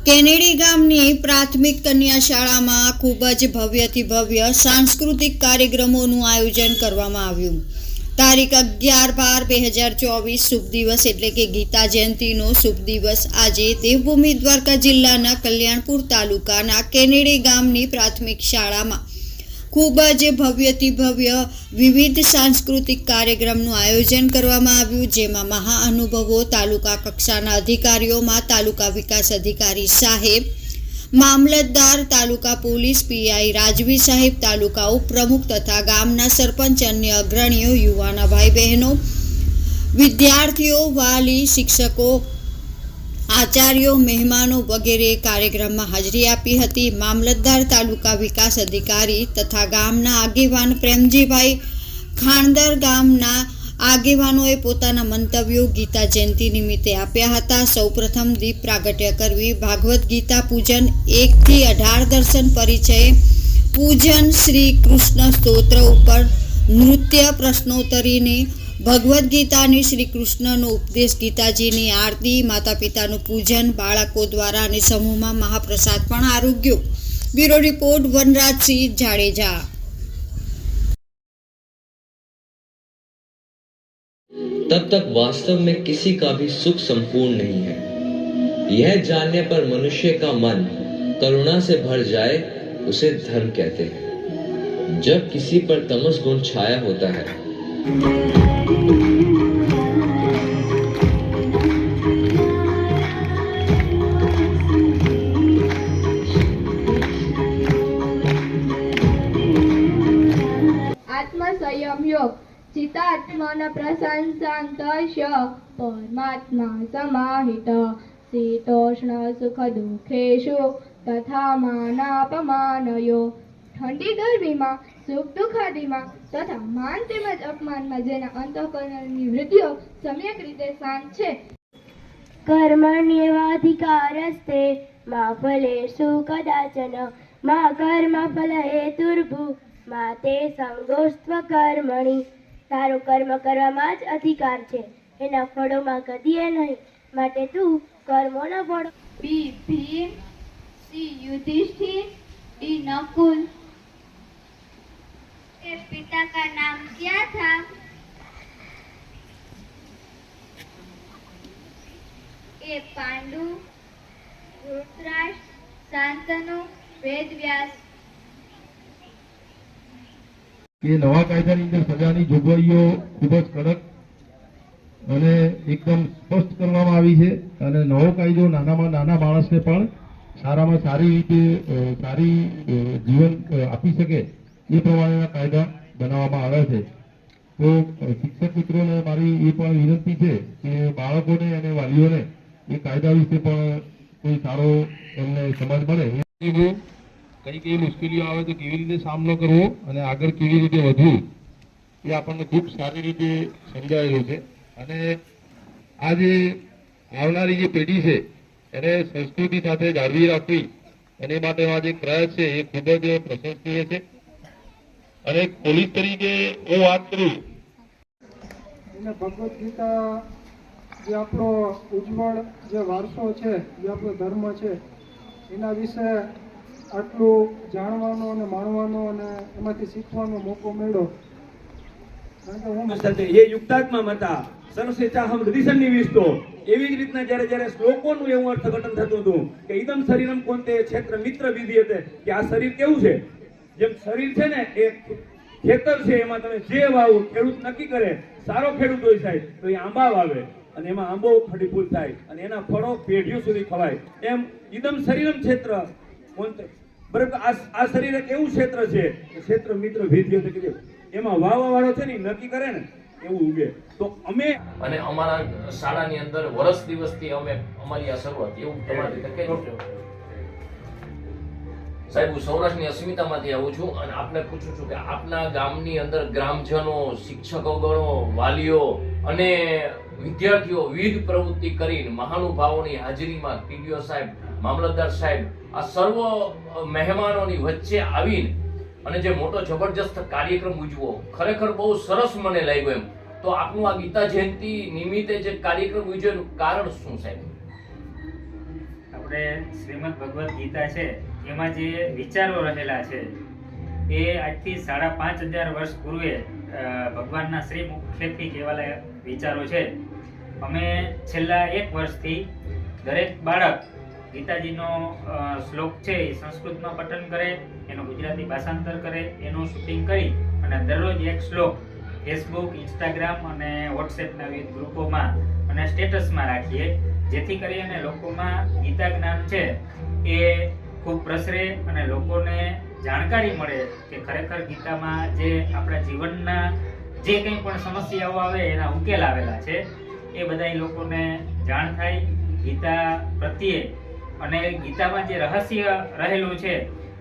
Kennedy ગામની પ્રાથમિક કન્યા શાળામાં ખૂબ જ ભવ્યથી ભવ્ય સાંસ્કૃતિક કાર્યક્રમોનું આયોજન કરવામાં આવ્યું. તારીખ અગિયાર બાર બે હજાર ચોવીસ શુભ દિવસ એટલે કે ગીતા જયંતિનો શુભ દિવસ આજે દેવભૂમિ દ્વારકા જિલ્લાના કલ્યાણપુર તાલુકાના કેનેડી ગામની પ્રાથમિક શાળામાં ખૂબ જ ભવ્યથી ભવ્ય વિવિધ સાંસ્કૃતિક કાર્યક્રમનું આયોજન કરવામાં આવ્યું, જેમાં મહાઅનુભવો, તાલુકા કક્ષાના અધિકારીઓમાં તાલુકા વિકાસ અધિકારી સાહેબ, મામલતદાર, તાલુકા પોલીસ પીઆઈ રાજવી સાહેબ, તાલુકા ઉપપ્રમુખ તથા ગામના સરપંચ, અન્ય અગ્રણીઓ, યુવાના ભાઈ બહેનો, વિદ્યાર્થીઓ, વાલી, શિક્ષકો આચાર્યો, મહેમાનો વગેરે કાર્યક્રમમાં હાજરી આપી હતી. મામલતદાર તાલુકા વિકાસ અધિકારી તથા ગામના આગેવાન પ્રેમજીભાઈ ખાણદર ગામના આગેવાનોએ પોતાના મંતવ્યો ગીતા જયંતિ નિમિત્તે આપ્યા હતા. સૌપ્રથમ દીપ પ્રાગટ્ય કરવી ભાગવત ગીતા પૂજન એકથી અઢાર દર્શન પરિચય, પૂજન શ્રી કૃષ્ણ સ્તોત્ર ઉપર નૃત્ય પ્રશ્નોત્તરીની ભગવદ્ ગીતાની શ્રી કૃષ્ણનો ઉપદેશ ગીતાજીની આરતી માતા પિતાનું પૂજન બાળકો દ્વારા અને સમૂહમાં મહાપ્રસાદ પણ આરોગ્યો બ્યુરો રિપોર્ટ વનરાજસિંહ જાડેજા तब तक वास्तव में किसी का भी सुख संपूर्ण नहीं है यह जानने पर मनुष्य का मन करुणा से भर जाए उसे धर्म कहते हैं जब किसी पर तमस गुण छाया होता है આત્મસંયમ યોગ ચિતાત્મન પ્રશંસાંતશ પરમાત્મા સમાહિત શીતોષ્ણ સુખ દુઃખેશુ તથા માનાપમાનયો ઠંડી ગરમીમાં સુખ દુઃખ તથા માન તેમજ અપમાનમાં જેના અંતઃકરણની વૃદ્ધિઓ સમ્યક રીતે શાંત છે. કર્મણ્યવાધિકારસ્તે મા ફલે સુકદાચન મા કર્મ ફલહે દુર્ભુ મા તે સંગોસ્ત્વ કર્મણી. તારો કર્મ કરવામાં જ અધિકાર છે. એના ફળોમાં કદીએ નહીં. માટે તું કર્મોના ફળો. B Bhim C Yudhishthir D Nakul Shantanu Vedvyas એ નવા કાયદાની અંદર સજાની જોગવાઈઓ ખૂબ જ કડક અને એકદમ સ્પષ્ટ કરવામાં આવી છે. અને નવો કાયદો નાનામાં નાના માણસને પણ સારામાં સારી રીતે સારી જીવન આપી શકે એ પ્રમાણેના કાયદા બનાવવામાં આવ્યા છે. તો શિક્ષક મિત્રોને મારી એ પણ વિનંતી છે કે બાળકોને અને વાલીઓને એ કાયદા વિશે પણ કોઈ સારો એમને સમજ મળે કઈ કઈ મુશ્કેલીઓ આવે તો કેવી રીતે સામનો કરવો અને આગળ કેવી રીતે વધવું, એ આપણને ખૂબ સારી રીતે સમજાયેલું છે. અને આ જે આવનારી જે પેઢી છે, એને સંસ્કૃતિ સાથે જાળવી રાખવી, એની માટે આ જે પ્રયાસ છે, એ ખૂબ જ પ્રશંસનીય છે. અને પોલીસ તરીકે હું વાત કરું. ભગવદ્ ગીતા જે આપણો ઉજ્જવળ જે વારસો છે, જે આપણો ધર્મ છે, એના વિશે આટલું જાણવાનો અને માણવાનો અને એમાંથી શીખવાનો મોકો મળ્યો. એ યુક્તાત્મા મતા સર્વસ્વેચ્છાહમ હૃદયસન્નિવિષ્ટો એવી જ રીતના જ્યારે જ્યારે શ્લોકોનું એવું અર્થઘટન થતું હતું કે ઇદમ શરીરમ કોંતે ક્ષેત્ર મિત્ર વિધિ હતે કે આ શરીર કેવું છે? જેમ શરીર છે ને, એ ખેતર છે, એમાં તમે જે વાવો ખેડૂત નક્કી કરે, સારો ખેડૂત હોય સાહેબ, તો એ આંબા વાવે. અને એમાં આંબો ફળીફૂલ થાય અને એના ફળો પેઢીઓ સુધી ખવાય. એમ ઇદમ શરીરમ ક્ષેત્ર બરાબર આ શરીર એક એવું ક્ષેત્ર છે ક્ષેત્ર મિત્ર વિધિ હતી કે એમાં વાવા વાળો છે ને નક્કી કરે ને એવું ઉગે. તો અમે અને અમારા શાળાની અંદર વર્ષ દિવસથી અમે અમારી આ શરૂઆત. એવું તમારી રીતે સાહેબ, હું સૌરાષ્ટ્રની અસ્મિતામાંથી આવું છું અને આપને પૂછું છું કે આપના ગામની અંદર ગ્રામજનો, શિક્ષકો ગણો, વાલીઓ અને વિદ્યાર્થીઓ વિવિધ પ્રવૃત્તિ કરીને મહાનુભાવોની હાજરીમાં પીડીઓ સાહેબ, મામલતદાર સાહેબ, આ સર્વ મહેમાનોની વચ્ચે આવીને અને જે મોટો જબરજસ્ત કાર્યક્રમ ઉજવો, ખરેખર બહુ સરસ મને લાગ્યો એમ. તો આપનું આ ગીતા જયંતિ નિમિત્તે જે કાર્યક્રમ ઉજવ્યો કારણ શું સાહેબ? આપણે શ્રીમદ ભગવદ્ ગીતા છે, એમાં જે વિચારો રહેલા છે એ આજથી સાડા પાંચ હજાર વર્ષ પૂર્વે ભગવાનના શ્રી મુખ્યથી કહેવાલા વિચારો છે. અમે છેલ્લા એક વર્ષથી દરેક બાળક ગીતાજીનો શ્લોક છે એ સંસ્કૃતમાં પઠન કરે, એનું ગુજરાતી ભાષાંતર કરે, એનું શૂટિંગ કરી અને દરરોજ એક શ્લોક ફેસબુક ઇન્સ્ટાગ્રામ અને વોટ્સએપના વિવિધ ગ્રુપોમાં અને સ્ટેટસમાં રાખીએ, જેથી કરી અને લોકોમાં ગીતા જ્ઞાન છે એ ખૂબ પ્રસરે અને લોકોને જાણકારી મળે કે ખરેખર ગીતામાં જે આપણા જીવનના જે કંઈ પણ સમસ્યાઓ આવે એના ઉકેલ આવેલા છે, એ બધા લોકોને જાણ થાય ગીતા પ્રત્યે. અને ગીતામાં જે રહસ્ય રહેલું છે,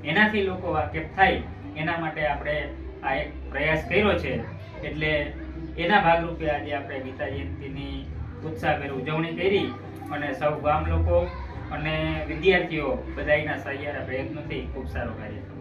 એનાથી લોકો વાકેફ થાય. એના માટે આપણે આ એક પ્રયાસ કર્યો છે. એટલે એના ભાગરૂપે આજે આપણે ગીતા જયંતિની ઉત્સાહભેર ઉજવણી કરી અને સૌ ગામ લોકો અને વિદ્યાર્થીઓ બધાના સહિયારા પ્રયત્નોથી ખૂબ સારો કાર્ય થયું